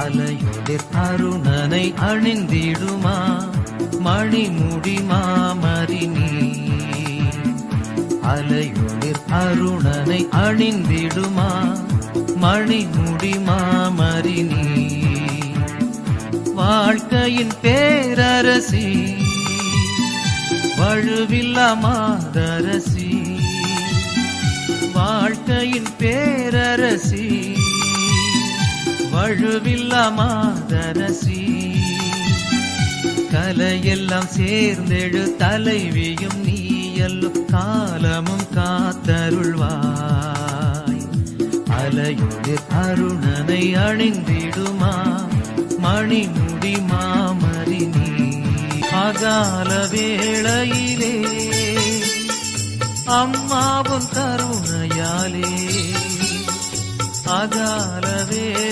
அலையுதிர் அருணனை அணிந்திடுமா? மணிமுடி மாமரி அலையுதிர் அருணனை அணிந்திடுமா? மணிமுடி மாமரி வாழ்க்கையின் பேரரசி வழுவில்லா மாதரசி. வாழ்க்கையின் பேரரசி வழுவில்லா மாதரசி கலையெல்லாம் சேர்ந்தெழு தலைவியும் நீயல்லு காலமும் காத்தருள்வாய். அலையுடு அருணனை அணிந்திடுமா மணிமுடி மாமரி நீ. அகால வேளையிலே அம்மாவும் கருணையாலே. அகால வேளையிலே